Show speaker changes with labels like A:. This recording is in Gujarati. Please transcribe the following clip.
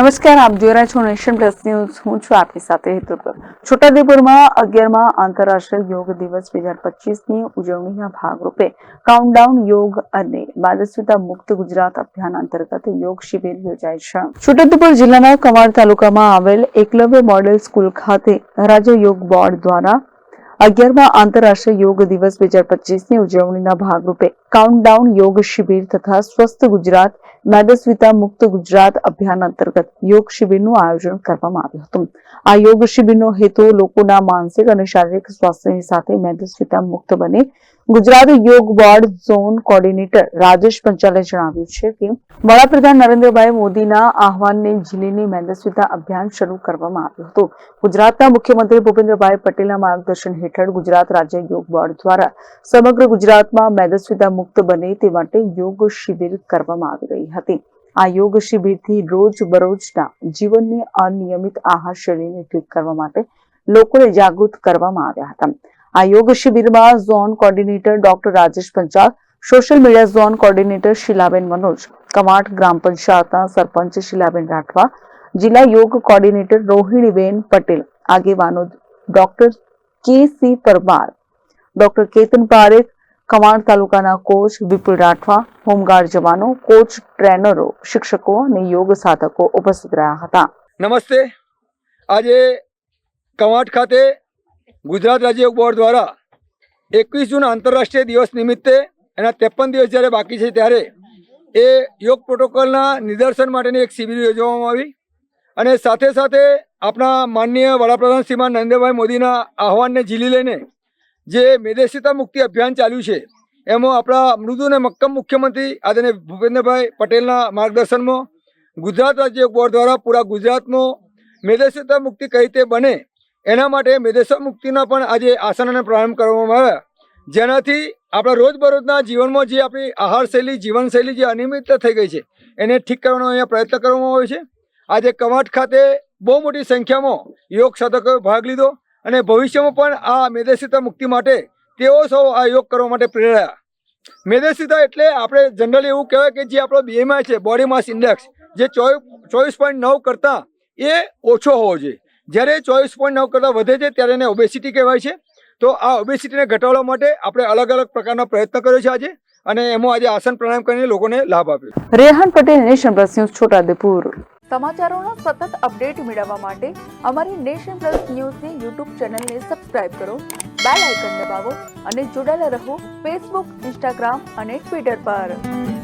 A: નમસ્કાર, આપ જોઈ રહ્યા છો નેશન પ્લસ ન્યૂઝ. હું છું આપની સાથે હેતુ પર. છોટાઉદેપુરમાં અગિયારમાં આંતરરાષ્ટ્રીય યોગ દિવસ બે હજાર પચીસની ઉજવણીના ભાગરૂપે કાઉન્ટડાઉન યોગ અને માદસ્યતા મુક્ત ગુજરાત અભિયાન અંતર્ગત યોગ શિબિર યોજાય છે. છોટાઉદેપુર જિલ્લાના કમાડ તાલુકામાં આવેલ એકલવ્ય મોડેલ સ્કૂલ ખાતે રાજ્ય યોગ બોર્ડ દ્વારા અગિયારમાં આંતરરાષ્ટ્રીય યોગ દિવસ બે હજાર પચીસની ઉજવણીના ભાગરૂપે કાઉન્ટડાઉન યોગ શિબિર તથા સ્વસ્થ ગુજરાત, મેદસ્વિતા મુક્ત ગુજરાત અભિયાન અંતર્ગત યોગ શિબિરનું આયોજન કરવામાં આવ્યું હતું. આ યોગ શિબિરનો હેતુ લોકોના માનસિક અને શારીરિક સ્વાસ્થ્યની સાથે મેદસ્વિતા મુક્ત બને Gujarat yoga board zone coordinator Rajesh પંચાલે જણાવ્યું છે કે વડાપ્રધાન નરેન્દ્રભાઈ મોદીના આહવાનને ઝીલીની મેદસ્વીતા અભિયાન શરૂ કરવામાં આવ્યું હતું. ગુજરાતના મુખ્યમંત્રી ભૂપેન્દ્રભાઈ પટેલના માર્ગદર્શન હેઠળ ગુજરાત રાજ્ય યોગ બોર્ડ દ્વારા સમગ્ર ગુજરાતમાં મેદસ્વીતા મુક્ત બને તે માટે યોગ શિબિર કરવામાં આવી રહી હતી. આ યોગ શિબિરથી રોજ બરોજના જીવનની અનિયમિત આહાર શૈલીને ઠીક કરવા માટે લોકોને જાગૃત કરવામાં આવ્યા હતા. આ યોગ શિબિરમાં zone coordinator doctor Rajesh Panchal social media zone coordinator Shilaben Manoj કમાટ ગ્રામ પંચાયતના સરપંચ શીલાબેન રાઠવા જિલ્લા યોગ કોર્ડિનેટર રોહિણીબેન પટેલ આગેવાનો doctor K C Parmar doctor Ketan Parekh કમાડ તાલુકાના કોચ વિપુલ રાઠવા હોમગાર્ડ જવાનો કોચ ટ્રેનરો શિક્ષકો અને યોગ સાધકો ઉપસ્થિત રહ્યા હતા
B: નમસ્તે આજે કવાંટ ખાતે ગુજરાત રાજ્ય બોર્ડ દ્વારા એકવીસ જૂન આંતરરાષ્ટ્રીય દિવસ નિમિત્તે, એના ત્રેપન દિવસ જ્યારે બાકી છે ત્યારે એ યોગ પ્રોટોકોલના નિદર્શન માટેની એક શિબિર યોજવામાં આવી. અને સાથે સાથે આપણા માનનીય વડાપ્રધાન શ્રીમાન નરેન્દ્રભાઈ મોદીના આહવાનને ઝીલી લઈને જે મેદેશિતા મુક્તિ અભિયાન ચાલ્યું છે, એમાં આપણા મૃદુ અને મક્કમ મુખ્યમંત્રી આદરણીય ભૂપેન્દ્રભાઈ પટેલના માર્ગદર્શનમાં ગુજરાત રાજ્ય બોર્ડ દ્વારા પૂરા ગુજરાતમાં મેદેશિતા મુક્તિ કઈ રીતે બને એના માટે મેદેશા મુક્તિના પણ આજે આસનને પ્રારંભ કરવામાં આવ્યા. જેનાથી આપણા રોજબરોજના જીવનમાં જે આપણી આહારશૈલી જીવનશૈલી જે અનિયમિત થઈ ગઈ છે, એને ઠીક કરવાનો અહીંયા પ્રયત્ન કરવામાં આવ્યો છે. આજે કમાટ ખાતે બહુ મોટી સંખ્યામાં યોગ સાધકોએ ભાગ લીધો અને ભવિષ્યમાં પણ આ મેદેશિતા મુક્તિ માટે તેઓ સૌ આ યોગ કરવા માટે પ્રેરાયા. મેદેશિતા એટલે આપણે જનરલી એવું કહેવાય કે જે આપણો બીએમઆઈ છે બોડી માસ ઇન્ડેક્સ જે ચોવીસ પોઈન્ટ નવ કરતાં એ ઓછો હોવો જોઈએ. જ્યારે ચોવીસ પોઈન્ટ નવ કરતાં વધે છે ત્યારે એને ઓબેસિટી કહેવાય છે. તો આ ઓબેસિટીને ઘટાડવા માટે આપણે અલગ અલગ પ્રકારના પ્રયત્ન કર્યો છે આજે અને એમાં આજે આસન પ્રાણાયામ કરીને લોકોને લાભ આપ્યો
A: Rehan Patel nation plus news Chhota Udepur. સમાચારોનો સતત અપડેટ મેળવવા માટે અમારી નેશન પ્લસ ન્યૂઝની યુટ્યુબ ચેનલને સબસ્ક્રાઇબ કરો બેલ આઇકન દબાવો અને જોડાયેલા રહો ફેસબુક ઇન્સ્ટાગ્રામ અને ટ્વિટર પર.